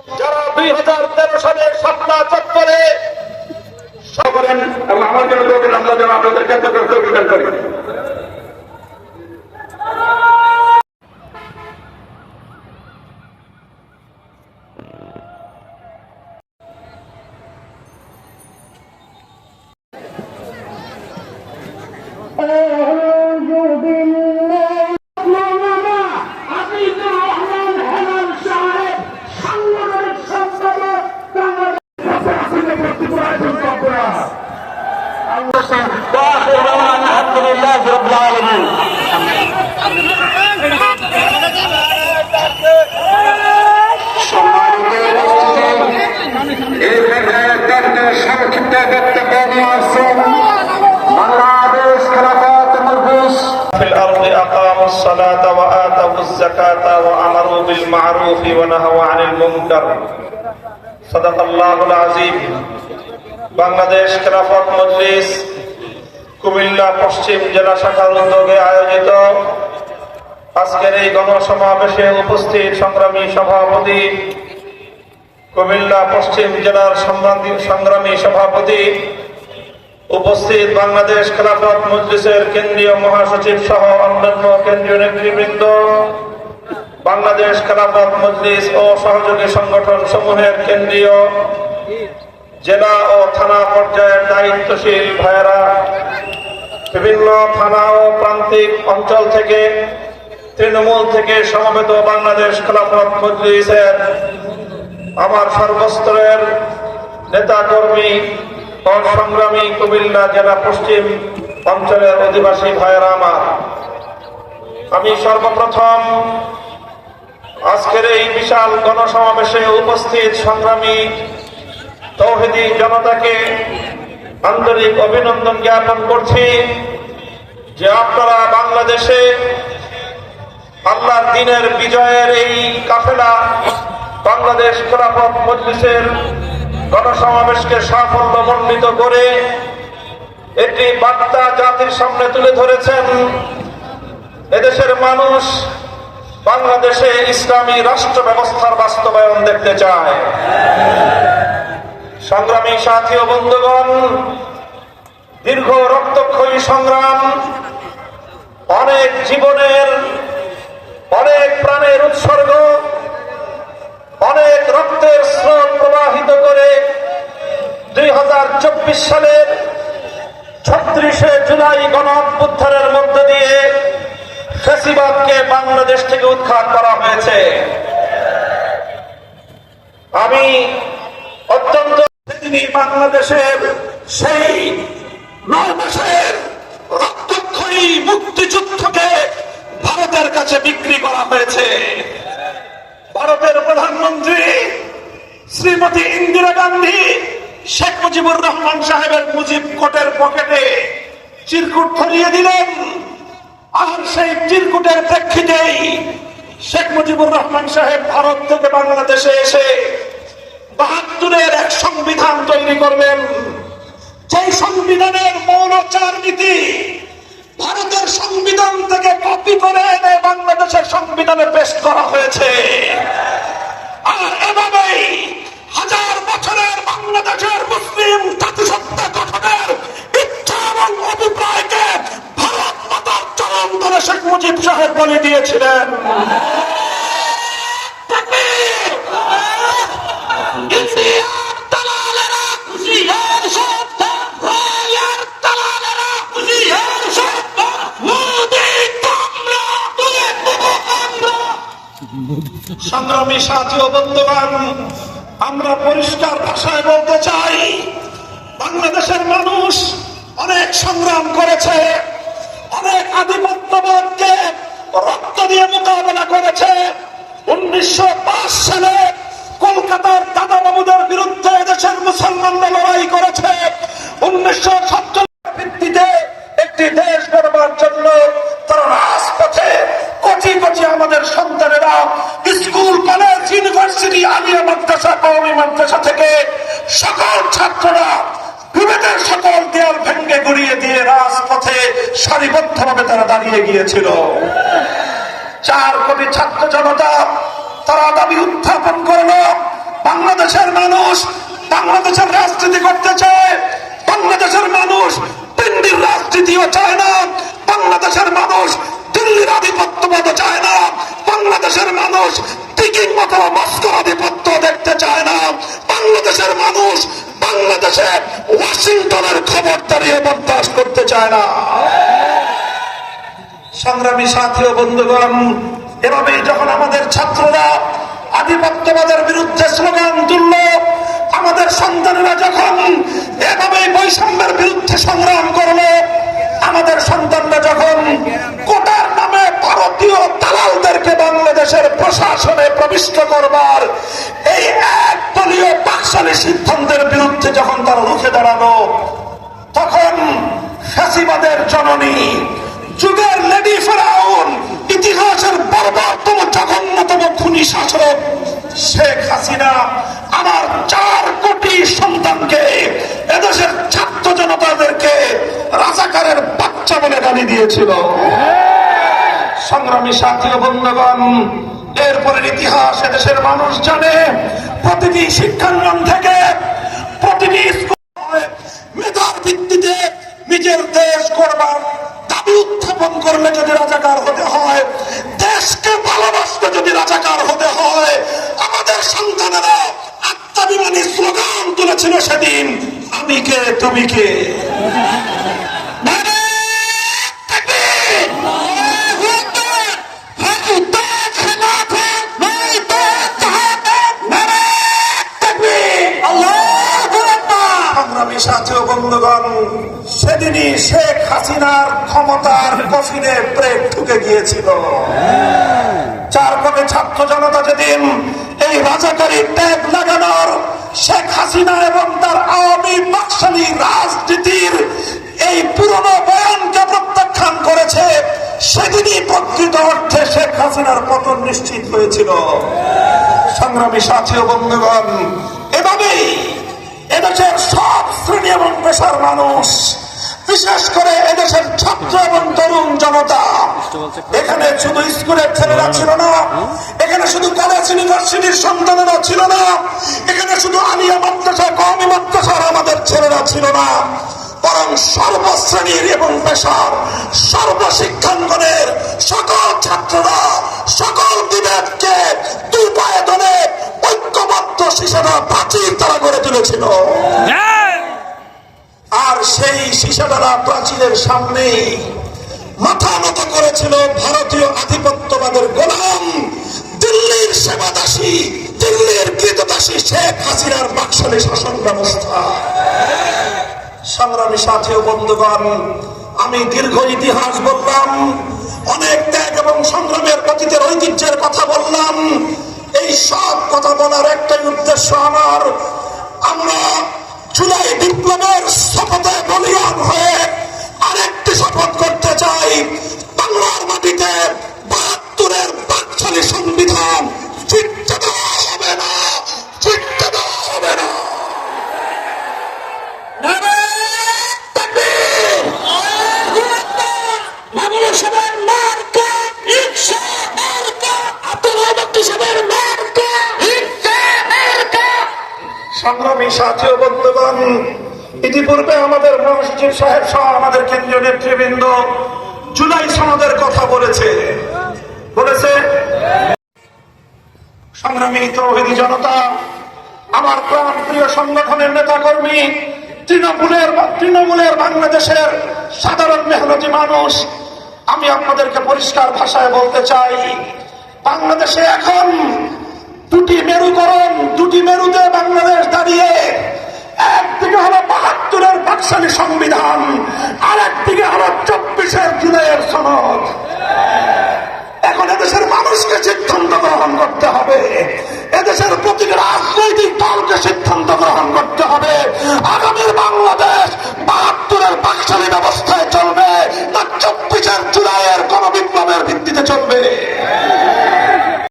যারা দুই হাজার তেরো সালের সাতটা চত্বরে করেন এবং আমার জন্য আমরা যেন আপনাদের অভিযান করি। الحمد لله رب العالمين সংক্ষিপ্ত বক্তব্য নিয়ে আসছেন বাংলাদেশ খেলাফত মজলিস في الأرض أقاموا الصلاة وآتوا الزكاة وأمروا بالمعروف ونهوا عن المنكر صدق الله العظيم বাংলাদেশ খেলাফত মজলিস কুমিল্লা পশ্চিম জেলা শাখার উদ্যোগে আয়োজিত আজকের এই গণসমাবেশে উপস্থিত সংগ্রামী সভাপতি, কুমিল্লা পশ্চিম জেলার সংগ্রামী- সভাপতি, উপস্থিত বাংলাদেশ খেলাফত মজলিসের কেন্দ্রীয় মহাসচিব সহ অন্যান্য কেন্দ্রীয় নেতৃবৃন্দ, বাংলাদেশ খেলাফত মজলিস ও সহযোগী সংগঠন সমূহের কেন্দ্রীয় জেলা ও থানা পর্যায়ের দায়িত্বশীল ভাইয়েরা বিভিন্ন থানা ও প্রান্তিক অঞ্চল থেকে, তৃণমূল থেকে সমবেত বাংলাদেশ খেলাফত মজলিসের আমার সর্বস্তরের নেতা কর্মী ও সংগ্রামী কুমিল্লা জেলা পশ্চিম অঞ্চলের অধিবাসী ভাইয়েরা আমার। আমি সর্বপ্রথম আজকের এই বিশাল গণসমাবেশে উপস্থিত সংগ্রামী তৌহিদি জনতাকে আন্তরিক অভিনন্দন জ্ঞাপন করছি যে আপনারা বাংলাদেশে আল্লাহ দিনের বিজয়ের এই কাফেলা বাংলাদেশ খেলাফত মজলিসের গণসমাবেশকে সাফল্য মণ্ডিত করে একটি বার্তা জাতির সামনে তুলে ধরেছেন। এদেশের মানুষ বাংলাদেশে ইসলামী রাষ্ট্র ব্যবস্থার বাস্তবায়ন দেখতে চায়। সংগ্রামী সাথী ও বন্ধুগণ, দীর্ঘ রক্তক্ষয়ী সংগ্রাম, অনেক জীবনের, অনেক প্রাণের উৎসর্গ, অনেক রক্তের স্রোত প্রবাহিত করে দুই হাজার চব্বিশ সালের ছত্রিশে জুলাই গণ মধ্য দিয়ে ফেসিবাদকে বাংলাদেশ থেকে উৎখাত করা হয়েছে। আমি তিনি বাংলাদেশের সেই নয় মাসের রক্তক্ষয়ী মুক্তিযুদ্ধকে ভারতের কাছে বিক্রি করা হয়েছে। ভারতের প্রধানমন্ত্রী শ্রীমতী ইন্দিরা গান্ধী, শেখ মুজিবুর রহমান সাহেবের মুজিব কোটের পকেটে চিরকুট ধরিয়ে দিলেন। আর সেই চিরকুটের প্রেক্ষিতেই শেখ মুজিবুর রহমান সাহেব ভারত থেকে বাংলাদেশে এসে বাহাত্তরের এক সংবিধান তৈরি করবেন। সেই সংবিধানের মৌলচার নীতি ভারতের সংবিধান থেকে কপি করে এনে বাংলাদেশের সংবিধানে পেশ করা হয়েছে। আর এভাবেই হাজার বছরের বাংলাদেশের মুসলিম জাতিসত্তা গঠনের ইচ্ছা এবং অভিপ্রায়কে ভারত মাতার চরম ধরে শেখ মুজিব সাহেব বলে দিয়েছিলেন। আমরা পরিষ্কার ভাষায় বলতে চাই, বাংলাদেশের মানুষ অনেক সংগ্রাম করেছে, অনেক আধিপত্যবাদকে রক্ত দিয়ে মোকাবেলা করেছে। উনিশশো পাঁচ সালে কলকাতার দাদা বাবুদের বিরুদ্ধে দেশের মুসলমানরা লড়াই করেছে। উনিশশো ভিত্তিতে একটি দেশ গড়বার জন্য তারা রাজপথে কোটি কোটি আমাদের সন্তানেরা স্কুল কলেজ ইউনিভার্সিটি আলিয়া মাদ্রাসা কওমি মাদ্রাসা থেকে সকল ছাত্ররা বিবেকের সকল দেয়াল ভেঙ্গে গুড়িয়ে দিয়ে রাজপথে সারিবদ্ধভাবে তারা দাঁড়িয়ে গিয়েছিল। চার কোটি ছাত্র জনতা তারা দাবি উত্থাপন করল। মানুষ বাংলাদেশের রাজনীতি করতে চায়। বাংলাদেশের মানুষ পিন্ডির রাজনীতিও চায় না। বাংলাদেশের মানুষ দিল্লির আধিপত্যবাদ চায় না। বাংলাদেশের মানুষ টিকিং মতো মস্কোর আধিপত্য দেখতে চায় না। বাংলাদেশের মানুষ বাংলাদেশে ওয়াশিংটনের খবর দাঁড়িয়ে বরদাস্ত করতে চায় না। সংগ্রামী সাথী ও বন্ধুগণ, এভাবেই যখন আমাদের ছাত্ররা আধিপত্যবাদের বিরুদ্ধে স্লোগান তুলল, আমাদের সন্তানেরা যখন এভাবেই বৈষম্যের বিরুদ্ধে সংগ্রাম করল, আমাদের সন্তানরা যখন কোটার নামে ভারতীয় দালালদেরকে বাংলাদেশের প্রশাসনে প্রবিষ্ট করবার এই এক দলীয় পাকশালী সিদ্ধান্তের বিরুদ্ধে যখন তারা রুখে দাঁড়াল তখন ফ্যাসিবাদের জননী, যুগের লেডি ফেরাউন, ইতিহাসের বর্বরতম জঘন্যতম খুনি শাসক শেখ হাসিনা, আমার চার কোটি সন্তানকে, এদেশের ছাত্র জনতাদেরকে রাজাকারের বাচ্চা বলে গালি দিয়েছিল। সংগ্রামী সাথী বন্ধুগণ, এরপরের ইতিহাস এদেশের মানুষ জানে, প্রতিটি শিক্ষাঙ্গন থেকে মেধার ভিত্তিতে নিজের দেশ গড়বার দাবি উত্থাপন করলে যদি রাজাকার হতে হয়, দেশকে ভালোবাসতে যদি রাজাকার হতে হয়, আমাদের সন্তানেরা আত্মাভিমানী স্লোগান তুলেছিল সেদিন, আমি কে, তুমি কে? সেদিনই শেখ হাসিনার ক্ষমতার কফিনে প্রেট ঢুকে গিয়েছিল। চার কোটি ছাত্র জনতা যেদিন এই রাজাকারী ট্যাগ লাগানোর শেখ হাসিনা এবং তার আওয়ামী বাকশালী রাজনীতির এই পুরনো বয়ানকে প্রত্যাখ্যান করেছে, সেদিনই প্রকৃত অর্থে শেখ হাসিনার পতন নিশ্চিত হয়েছিল। সংগ্রামী সাথী বন্ধুগণ, এভাবেই এদেশের সব শ্রেণি এবং পেশার মানুষ বিশেষ করে এদেশের ছাত্র এবং তরুণ জনতা। এখানে শুধু স্কুলের ছেলেরা ছিল না, এখানে শুধু কলেজ ইউনিভার্সিটির সন্তানেরা ছিল না, এখানে শুধু আলিয়া মাদ্রাসা কমি মাদ্রাসার আমাদের ছেলেরা ছিল না। বরং সর্বশ্রেণীর এবং পেশার সর্বশিক্ষাঙ্গনের সকল ছাত্ররা, সকল বিবেককে দুই পায়ে ধরে ঐক্যবদ্ধ শিশুরা প্রাচীর তারা গড়ে তুলেছিল। আর সেই শিশাদারা প্রাচীরের সামনে মাথা নত করেছিল ভারতীয় আধিপত্যবাদের গোলাম দিল্লির সেবাদাসী, দিল্লির কৃতদাসী শেখ হাসিনার বাকশালী শাসন ব্যবস্থা। সংগ্রামী সাথী ও বন্ধুগণ, আমি দীর্ঘ ইতিহাস বললাম, অনেক ত্যাগ এবং সংগ্রামের অতীতের ঐতিহ্যের কথা বললাম। এই সব কথা বলার একটাই উদ্দেশ্য আমার। আমরা জুলাই বিপ্লবের শপথে বলিয়ান হয়ে আরেকটি শপথ করতে চাই। বাংলার মাটিতে বাহাত্তরের বাকশালী সংবিধান ফিরতে হবে না। সাথী বন্ধুগণ, ইতিপূর্বে আমাদের মহাসচিব সাহেব সহ আমাদের কেন্দ্রীয় নেতৃবৃন্দ জুলাই সনদের কথা বলেছে। বলেছে, সংগ্রামী তৌহিদি জনতা, আমার প্রাণ প্রিয় সংগঠনের নেতা কর্মী তৃণমূলের তৃণমূলের বাংলাদেশের সাধারণ মেহনতি মানুষ, আমি আপনাদেরকে পরিষ্কার ভাষায় বলতে চাই, বাংলাদেশে এখন দুটি মেরুকরণ, দুটি মেরুতে বাংলাদেশ দাঁড়িয়ে, একদিকে হলো বাহাত্তরের বাকশালী সংবিধান আর একদিকে হলো চব্বিশের জুলাইয়ের সনদ। এখন এদেশের মানুষকে সিদ্ধান্ত গ্রহণ করতে হবে। এদেশের প্রতিটি রাজনৈতিক দলকে সিদ্ধান্ত গ্রহণ করতে হবে। আগামীর বাংলাদেশ বাহাত্তরের বাকশালী ব্যবস্থায় চলবে, না চব্বিশের জুলাইয়ের কোন বিপ্লবের ভিত্তিতে চলবে।